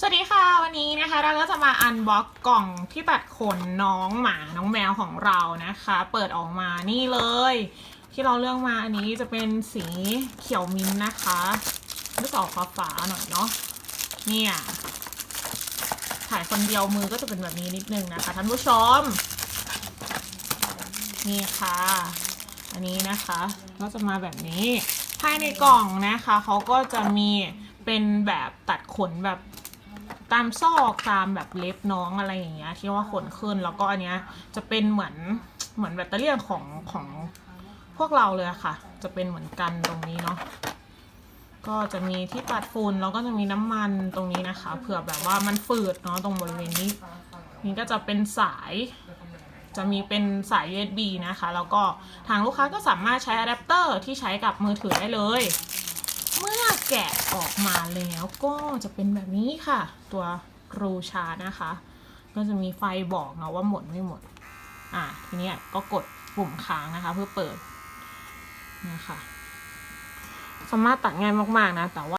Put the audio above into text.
สวัสดีค่ะ วันนี้นะคะเราก็จะมาอันบ็อกกล่องที่ตัดขนน้องหมาน้องแมวของเรานะคะ เปิดออกมานี่เลย ที่เราเลือกมาอันนี้จะเป็นสีเขียวมิ้นนะคะลูกออกฟ้าฟ้าหน่อยเนาะเนี่ยถ่ายคนเดียวมือก็จะเป็นแบบนี้นิดนึงนะคะท่านผู้ชมนี่ค่ะ อันนี้นะคะก็จะมาแบบนี้ภายในกล่องนะคะเขาก็จะมีเป็นแบบตัดขนแบบ ตามซอกตามแบบเล็บน้องอะไรอย่างเงี้ยที่ว่าขนขึ้นแล้วก็อันเนี้ยจะเป็นเหมือนเหมือนแบตเตอรี่ของของพวกเราเลยค่ะ จะเป็นเหมือนกันตรงนี้เนาะก็จะมีที่ปัดฝุ่นแล้วก็จะมีน้ำมันตรงนี้นะคะเผื่อแบบว่ามันฝืดเนาะตรงบริเวณนี้ นี่ก็จะเป็นสาย จะมีเป็นสาย USB นะคะ แล้วก็ทางลูกค้าก็สามารถใช้อะแดปเตอร์ที่ใช้กับมือถือได้เลย เมื่อ แกะออกมาแล้วก็จะเป็นแบบนี้ค่ะ ตัวรูชานะคะ ก็จะมีไฟบอกเนาะว่าหมดไม่หมด อะทีนี้ก็กดปุ่มค้างนะคะ เพื่อเปิดนะคะสามารถตัดง่ายมาก ๆ นะแต่ว่า